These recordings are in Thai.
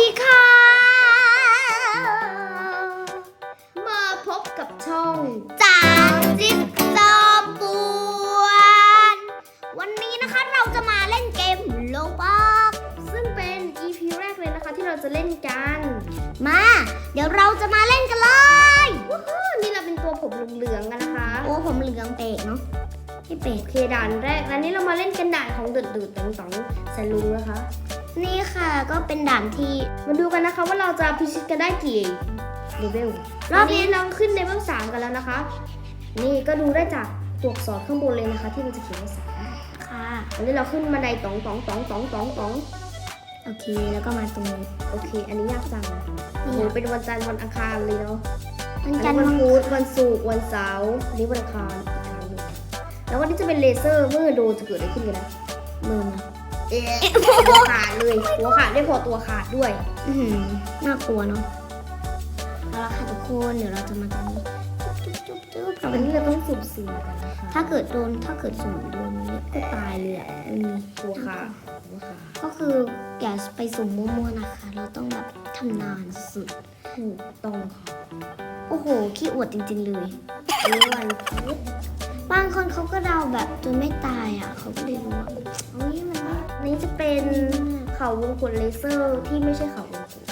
ดีค่ะ มาพบกับช่องจางจิ๊กจอมปวนวันนี้นะคะเราจะมาเล่นเกมโลบอกซึ่งเป็น EP แรกเลยนะคะที่เราจะเล่นกัน มา เดี๋ยวเราจะมาเล่นกันเลยว้าวนี่เราเป็นตัวผมเหลืองๆกันนะคะ โอ้ผมเหลืองเปกเนาะพี่เปกโอเคด่านแรกอันนี้เรามาเล่นกันด่านของเดือดดืดๆต่องๆใส่ลุงนะคะ นี่ค่ะก็เป็นด่านที่มาดูกันนะคะว่าเราจะพิชิตกันได้กี่เลเวลรรออบบนี้นี้เราขึ้นเลเวลสามกันแล้วนะคะ นี่ก็ดูได้จากตัวอักษรข้างบนเลยนะคะ ที่มันจะเขียนว่าสามค่ะอันนี้เราขึ้นบันไดตองตองตองตองตองตองโอเคแล้วก็มาตรงนี้โอเค อันนี้ยากจังโอ้โหนี่เป็นวันจันทร์วันอังคารเลยเนาะมันอันจันี้นทร์วัวันนพุธวันศุกร์วันเสาร์อันนี้วันอังคารอีกครั้งหนึ่งแล้ววันนี้จะเป็นเลเซอร์เมื่อโดนจะเกิดอะไรขึ้นกันนะมือนะ เอ๊ะหัวขาดเลย หัวขาดได้พอตัวขาดด้วย อื้อหือน่ากลัวเนาะเอาละค่ะทุกคนเดี๋ยวเราจะมาตรงนี้จุ๊บจุ๊บจุ๊บจุ๊บอันนี้เราต้องสุ่มเสี่ยงกันนะคะถ้าเกิดโดนถ้าเกิดสมมติโดนเนี่ยก็ตายเลยอะอืมหัวขาดหัวขาดก็คืออย่าไปสุ่มมั่วๆนะคะ เราต้องแบบทำนานสุดถูกต้องค่ะโอ้โหขี้อวดจริง ๆ เลยอันนี้วันพุธบางคนเขาก็เดาแบบจนไม่ตายอะเขาก็เลยรู้ว่า จะเป็นเขาวงกดเลเซอร์ที่ไม่ใช่เขาวงกด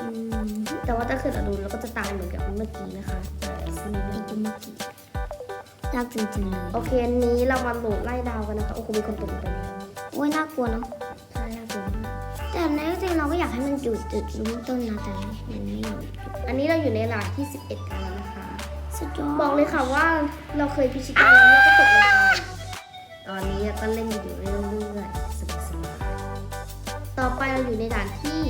อืมแต่ว่าถ้าเกิดเราโดนเราก็จะตายเหมือนกับเมื่อกี้นะคะซึ่งไอ้จุมกิยากจริงๆเลยโอเคอันนี้เรามาโหลดไล่ดาวกันนะคะโอ้โหมีคนตกลงไปแล้วโอ้ยน่ากลัวเนาะใช่น่ากลัวมากแต่ในจริงๆเราก็อยากให้มันจุดจุดรุ่มต้นนะแต่มันไม่อยู่อันนี้เราอยู่ในหลาดที่ 11กันแล้วนะคะสุดยอดบอกเลยค่ะว่าเราเคยพิชิตมาแล้วเราก็ตกลงไปตอนนี้ก็เล่นอยู่เรื่อยๆ เราอยู่ในด่านที่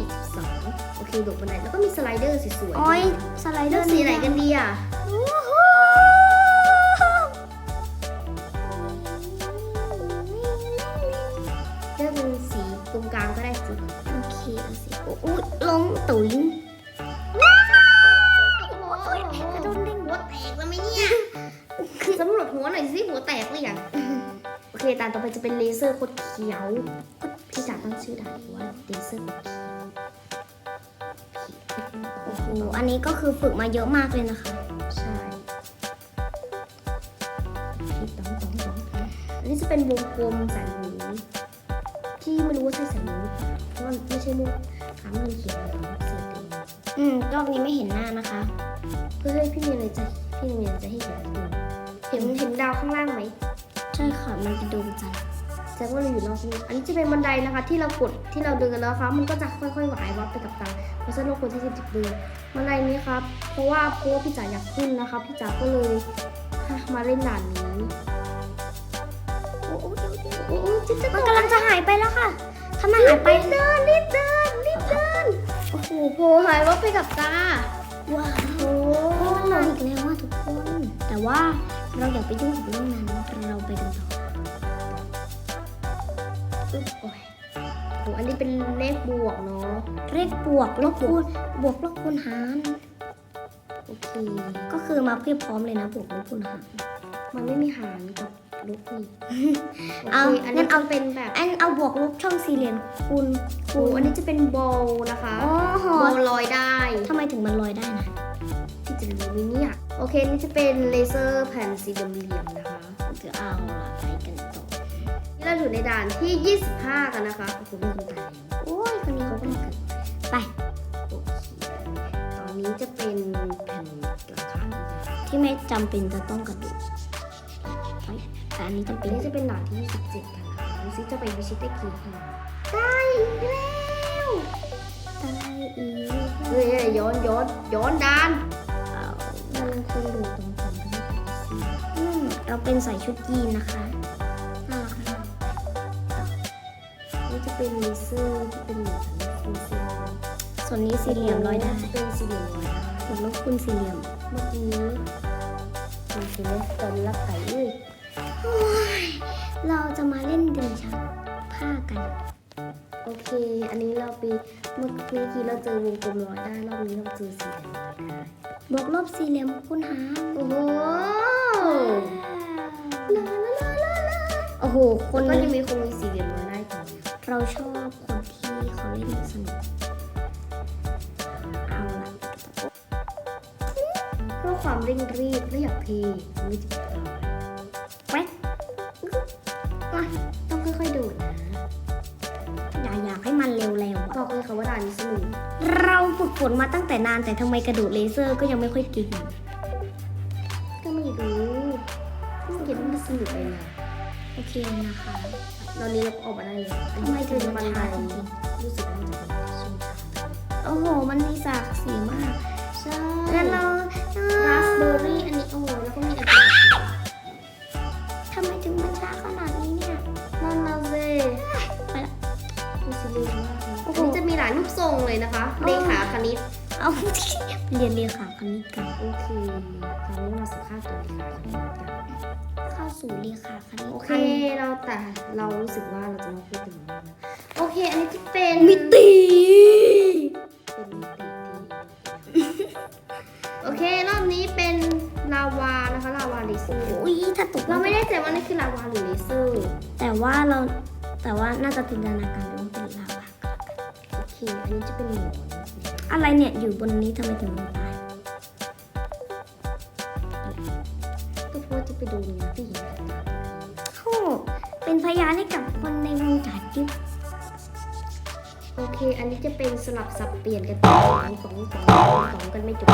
12โอเคโดดบันไดแล้วก็มีสไลเดอร์สวยๆโอ้ยสไลเดเลืออกร์สีไหนกันดีอะโอ้โหเลือกเป็นสีตรงกลางก็ได้สิโอเคเอาสิโอ้ยลงตุ๋ยกระโดดเด้งหัวแตกแล้วไหมเนี่ยสำรวจหัวหน่อยสิหัวแตกหรือยังโอเคด่านต่อไปจะเป็นเลเซอร์โคดเขียว พี่จ๋าตั้งชื่อด่านว่าเลเซอร์โคดเขียวโอ้โห อันนี้ก็คือฝึกมาเยอะมากเลยนะคะ ใช่พี่ต้องต้องต้องอันนี้จะเป็นวงกลมแสนหมูที่ไม่รู้ว่าใช่แสนหมูหรือเปล่าเพราะมันไม่ใช่มุกถามมันเขียนเลยเสียเองอืมรอบนี้ไม่เห็นหน้านะคะ เพื่อให้พี่เมียเลยจะพี่เมียจะให้เห็นดูเห็นเห็นดาวข้างล่างไหม ใช่ค่ะ มันเป็นดวงจันทร์แสดงว่าเราอยู่นอกนี้อันนี้จะเป็นบันไดนะคะ ที่เรากดที่เราเดินแล้วนะคะมันก็จะค่อยๆไหววับไปกับตาเพราะฉะนั้นเราควรที่จะเดินบันไดนี้ครับ เพราะว่าเพราะว่าพี่จ๋าอยากขึ้นนะคะพี่จ๋าก็เลยมาเล่นด่านนี้โอ้โหเดี๋ยวเดี๋ยวโอ้ยจิ๊บจะมันกำลังจะหายไปแล้วค่ะถ้ามันหายไปรีบเดินรีบเดินรีบเดินโอ้โหโผล่หายวับไปกับตาว้าวโอ้โอ้มันมาอีกแล้วว่าทุกคน แต่ว่าเราอย่าไปยุ่งกับเรื่องนั้นเราไปกันต่อ อึ๊บโอ้ยโอ้อันนี้เป็นเลขบวกเนาะเลขบวกลบคูณบวกลบคูณหารโอเคก็คือมาเพียบพร้อมเลยนะบวกลบคูณหารมันไม่มีหารกับลบนี่เอาโคอันงั้นี้นเอาเป็นแบบอันเอาบวกลบช่องสี่เหลี่ยมคูณโอ้อันนี้จะเป็นบอลนะคะโอ้โหบอลลอยได้ทำไมถึงมันลอยได้นะที่จะรู้ไหมเนี่ยโอเคนี่จะเป็นเลเซอร์แผ่นสี่เหลี่ยมๆนะคะเดี๋ยวเอาละไปกันต่อ นี่เราอยู่ในด่านที่ 25 กันนะคะ โอ้โหมีคนตายแล้วโอ้ยคนนี้เขาเป็นเกิดไป โอเค ตอนนี้จะเป็นแผ่นหลังคาอีกอย่างที่ไม่จำเป็นจะต้องกระโดดไปแต่อันนี้จำอัเป็นนนี้จะเป็นด่านที่ 27 กันนะคะดูซิจะไปวิชิตได้กี่คะแนนได้อีกแล้วตายอีกเฮ้ยย้อนย้อนย้อนด่านเอาเรายังคงอยู่ตรงกันที่เป็นซีอืมเราเป็นใส่ชุดยีนนะคะ จะเป็นเลเซอร์ที่เป็นเหมือนคูณซลส่วนนี้สี่เหลี่ยมร้อยได้จะเป็นสี่เหลี่ยมร้อยได้บวกลบคูณสี่เหลี่ยม เมื่อกี้ดูสิเนี่ยตอนรักไก่เอ้ยเราจะมาเล่นดึงชักผ้ากัน โอเค อันนี้เราไปเมื่อเมื่อกี้เราเจอวงกลมร้อยได้รอบนี้เราเจอสี่เหลี่ยมร้อยได้บวกลบสี่เหลี่ยมคูณหารโอ้โหโอ้โห คนก็ยังมีคงมี เราชอบคนที่เขาเล่นสนุกเอาละเพื่อความเร่งรีบและอยากเพลงไม่ติดต่อแป๊กต้องค่อยๆดูนะอย่าอยากให้มันเร็วๆบอกเลยค่ะว่าด่าสนุกเราฝึกฝนมาตั้งแต่นานแต่ทำไมกระโดดเลเซอร์ก็ยังไม่ค่อยเก่งก็ไม่รู้เมื่อกี้มันสนุกเลยนะโอเคนะคะ ตอนนี้เราก็ออกมาได้เลยอันทำไมนี้ถึคืงอมับันนไดช้าจริงรู้สึกว่ามันจะเป็นช่วงช้าโอ้โห มันมีสากสีมากใช่แล้วเราราสเบอร์รี่อันนี้โอ้โหแล้วก็มีอันนี้ทำไมถึงมันช้าขนาดนี้เนี่ยนั่นนะเซ่ไปละดูสิเร็วมากเลยโอ้อันโหนี้จะมีหลายรูปทรงเลยนะคะอ๋อเลขาคณิต เอาเรียนเรียนขาคณิตกันโอเคคราวนี้เราสัมภาษณ์ตัวเลขาคณิตกันเข้าสู่เรียนขาคณิตโอเคเราแต่เรารู้สึกว่าเราจะมาพูดถึงมันนะโอเค อันนี้จะเป็นมิติเป็นมิติที่โอเครอบนี้เป็นลาวานะคะลาวาเลเซอร์อุ้ยถ้าตกเราไม่ได้ใจว่านี่คือลาวาหรือเลเซอร์แต่ว่าเราแต่ว่าน่าจะจินตนาการว่าเป็นลาวาโอเค อันนี้จะเป็นหมอน อะไรเนี่ยอยู่บนนี้ทำไมถึงมันตายก็เพราะว่าจะไปดูเนื้อที่เห็นต่างโอ้เป็นพยานให้กับคนในวงการจิ๊บๆโอเค อันนี้จะเป็นสลับสับเปลี่ยนกันสองสองสองสองกันไม่จบ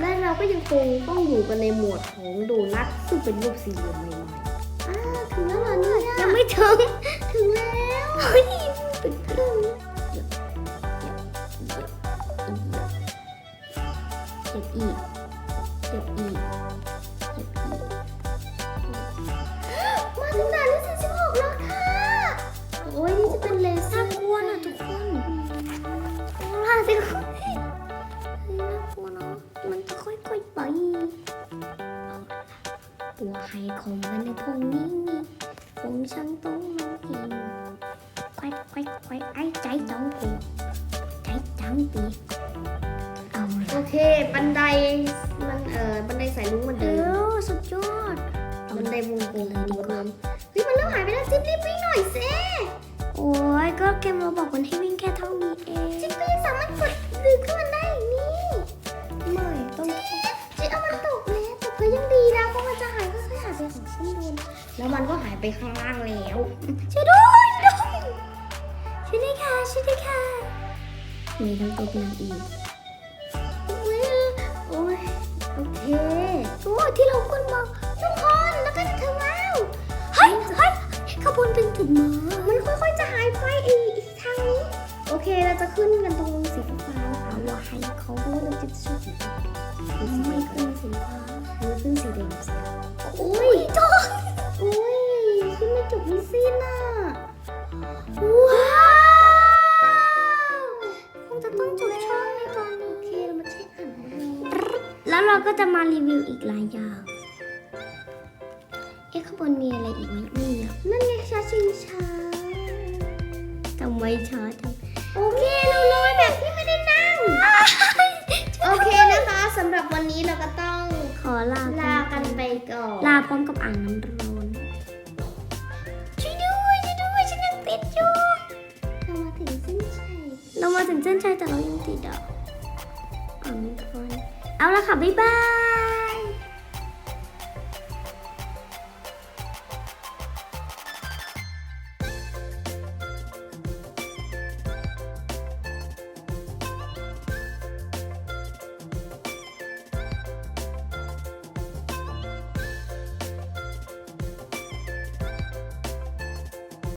และเราก็ยังคงต้องอยู่กันในหมวดของโดนัทซึ่งเป็นรูปสี่เหลี่ยมใหม่ๆอ่าถึงแล้วเหรอเนี่ยยังไม่ถึง ถึงแล้ว อีก เก็บอีก เก็บอีก มาถึงด่านที่สี่สิบหกแล้วค่ะ โอ้ยนี่จะเป็นเลเซอร์น่ากลัวนะทุกคนน่าสิคุณน่ากลัวเนาะ มันจะค่อยๆไปเอาล่ะปัวไฮของมันในพงนี้มีคงช่างต้องน้องกินควายควายควายไอ้ใจจังกูใจจังปีเอาละ โอเค บันไดมันเอ่อบันไดสายลุงเหมันเอเดิมอสุดยอดบันไดวงกลมเลยดีกว่าเฮ้ยมันเริ่มหายไปแล้วจิ๊บรีบวิ่งหน่อยสิโอ้ยก็เกมเราบอกมันให้วิ่งแค่เท่านี้เองจิ๊บก็ยังสามารถกดดึงขึ้นมาได้นี่ไม่ต้องจิ๊บเอามันตกแล้วแต่ก็ยังดีนะเพราะมันจะหายค่อยๆหายไปของข้างบนแล้วมันก็หายไปข้างล่างแล้วช่วยด้วยช่วยด้วยช่วยด้วยค่ะช่วยด้วยค่ะมีทั้งตัวเป็นนางอีก ที่เราควรมาทุกคนแล้วก็จะถึงแล้วเฮ้ยเฮ้ยขบวนเป็นจุดมามันค่อยๆจะหายไปอีกทางนี้ โอเคเราจะขึ้นกันตรงสีฟ้าๆนะคะเอาให้เขาเพราะว่าเราจะชอบสีฟ้าไม่ขึ้นสีฟ้าหรือขึ้นสีแดงโอ้ยจออุ้ยขึ้นไม่จบไม่สิ้นอะ ก็จะมารีวิวอีกหลายอย่าง เอ๊ะข้างบนมีอะไรอีกไหมไม่มีอะนั่นไงชาชิงช้าทำไมช้าจังโอเคเราลอยแบบที่ไม่ได้นั่ง โอเคนะคะสำหรับวันนี้เราก็ต้องขอลาลากันไปก่อนลาพร้อมกับอ่างน้ำร้อนช่วยด้วยช่วยด้วยฉันยังติดอยู่เรามาถึงเส้นชัยเรามาถึงเส้นชัยแต่เรายังติดอะอ่างน้ำร้อน เอาละค่ะ บ๊ายบาย